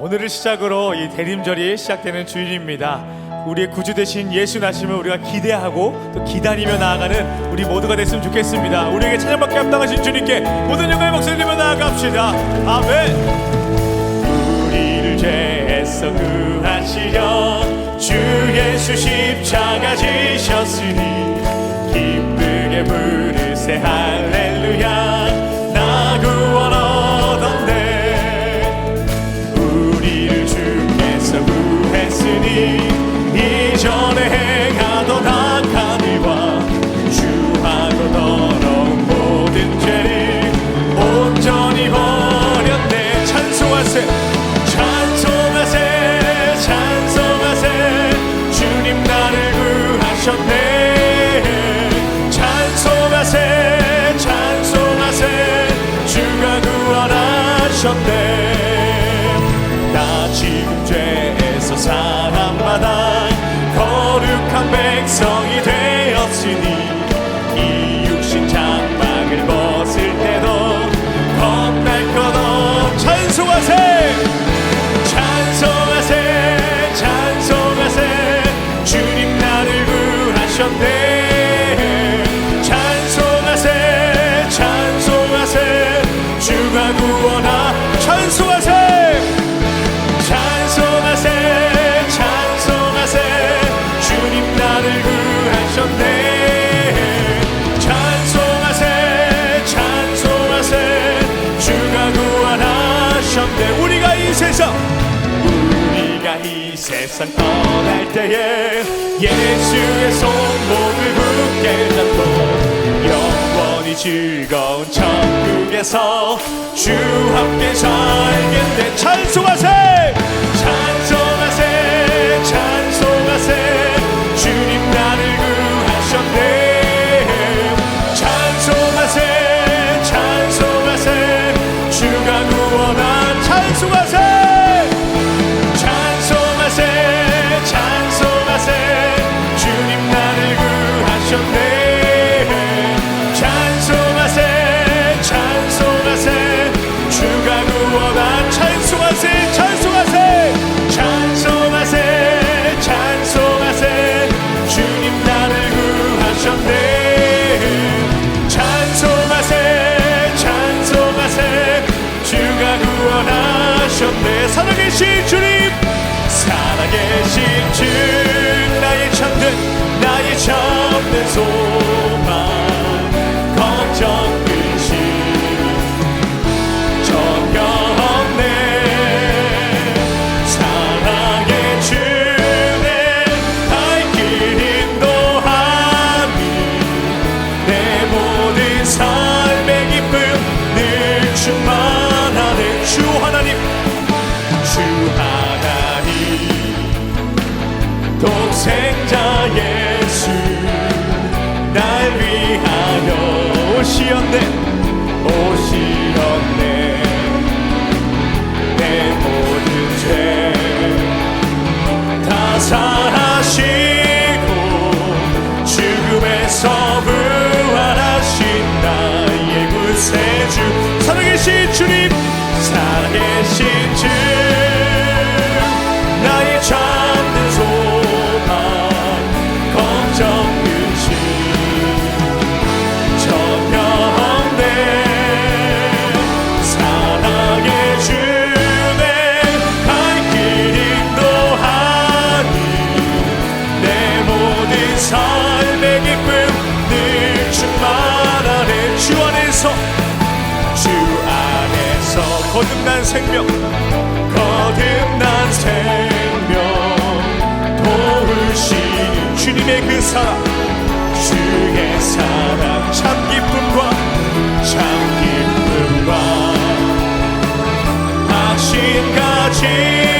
오늘을 시작으로 이 대림절이 시작되는 주일입니다. 우리의 구주 되신 예수 나심을 우리가 기대하고 또 기다리며 나아가는 우리 모두가 됐으면 좋겠습니다. 우리에게 찬양밖에 합당하신 주님께 모든 영광의 목소리 들며 나아갑시다. 아멘. 우리를 죄에서 구하시려 주 예수 십자가 지셨으니 기쁘게 부르세 할렐루야. 세상 떠날 때에 예수의 손목을 붙게 잡고 영원히 즐거운 천국에서 주 함께 살겠네 찬송하세! 찬송하세! 찬송하세! 살아계신 주님 살아계신 주 나의 참된 나의 참된 손. 거듭난 생명 거듭난 생명. 도울 시 주님의 그 사랑 주의 사랑. 참 기쁨과 참 기쁨과 아신까지.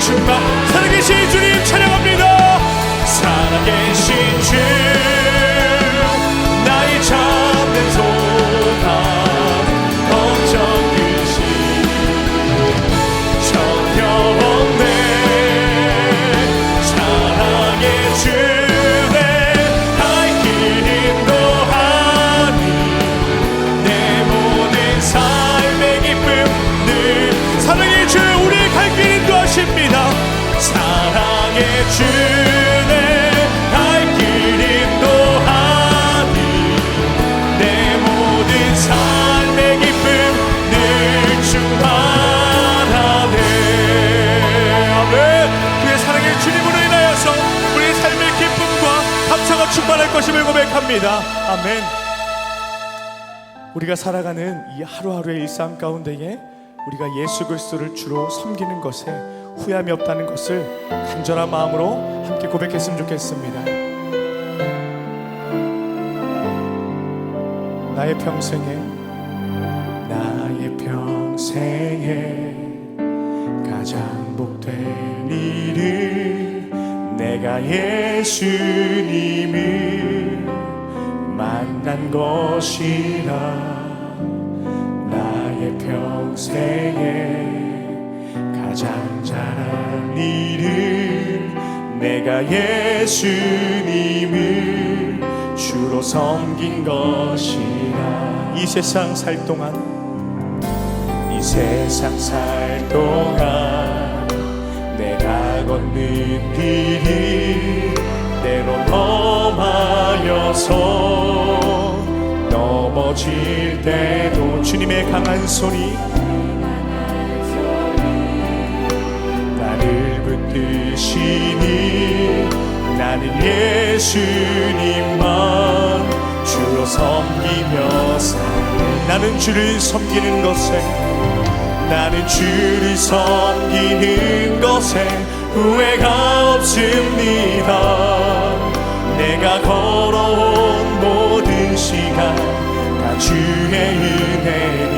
주님 주님 살아계신 주님. 고백합니다 아멘 우리가 살아가는 이 하루하루의 일상 가운데에 우리가 예수 그리스도를 주로 섬기는 것에 후회함이 없다는 것을 간절한 마음으로 함께 고백했으면 좋겠습니다. 나의 평생에 나의 평생에 가장 복된 일을 내가 예수님을 만난 것이라 나의 평생에 가장 잘한 일을 내가 예수님을 주로 섬긴 것이라. 이 세상 살 동안 이 세상 살 동안 내가 걷는 길이 험하여서 넘어질 때도 주님의 강한 손이 나를 붙드시니 나는 예수님만 주로 섬기며 나는 주를 섬기는 것에 나는 주를 섬기는 것에 후회가 없습니다 내가 걸어온 모든 시간 다 주의 은혜니.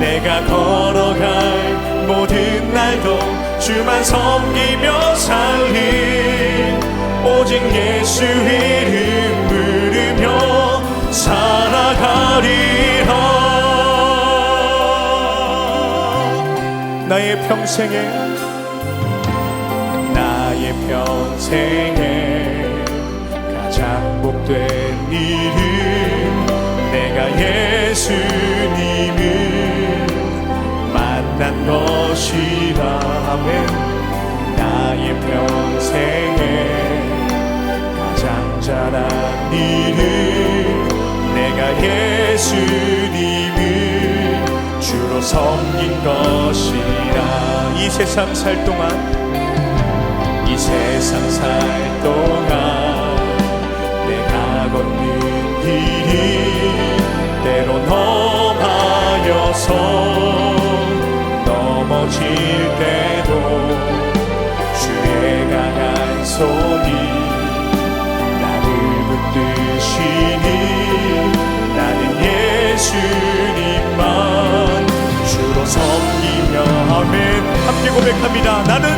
내가 걸어갈 모든 날도 주만 섬기며 살린 오직 예수 이름 부르며 살아가리라. 나의 평생에 나의 평생에 가장 복된 일은 내가 예수님을 만난 것이라 아멘 나의 평생에 가장 잘한 일은 내가 예수님을 주로 섬긴 것이라. 이 세상 살 동안 이 세상 살 동안 내가 걷는 길이 때론 험하여서 넘어질 때도 주의 강한 손이 나를 붙드시니 나는 예수님만 주로 섬기며 아멘. 함께 고백합니다. 나는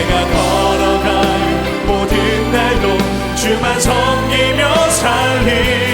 내가 걸어갈 모든 날도 주만 섬기며 살린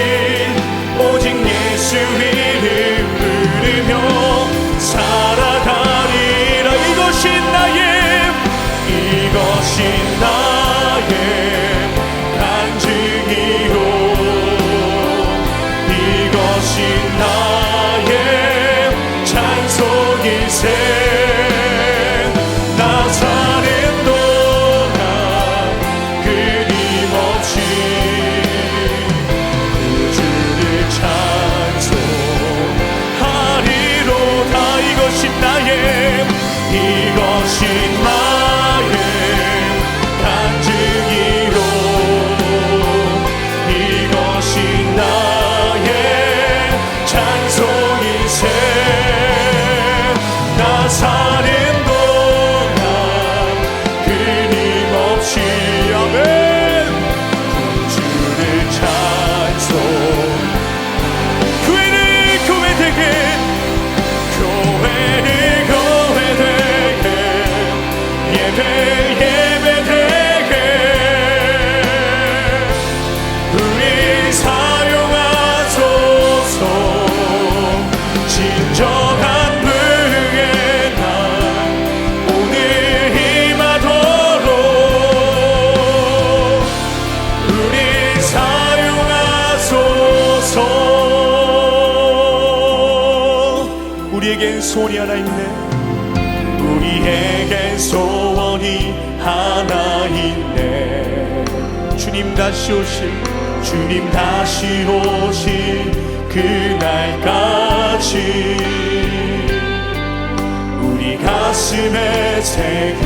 소원이 하나 있네. 우리에게 소원이 하나 있네. 주님 다시 오실 주님 다시 오실 그날까지. 우리 가슴에 새기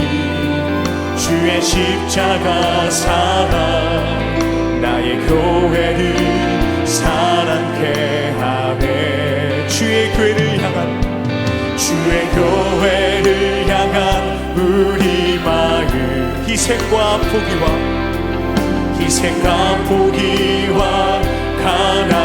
주의 십자가 살아 나의 교회를 사랑케 하네. 주의 교회를 주의 교회를 향한 우리 마음 희생과 포기와 희생과 포기와 가난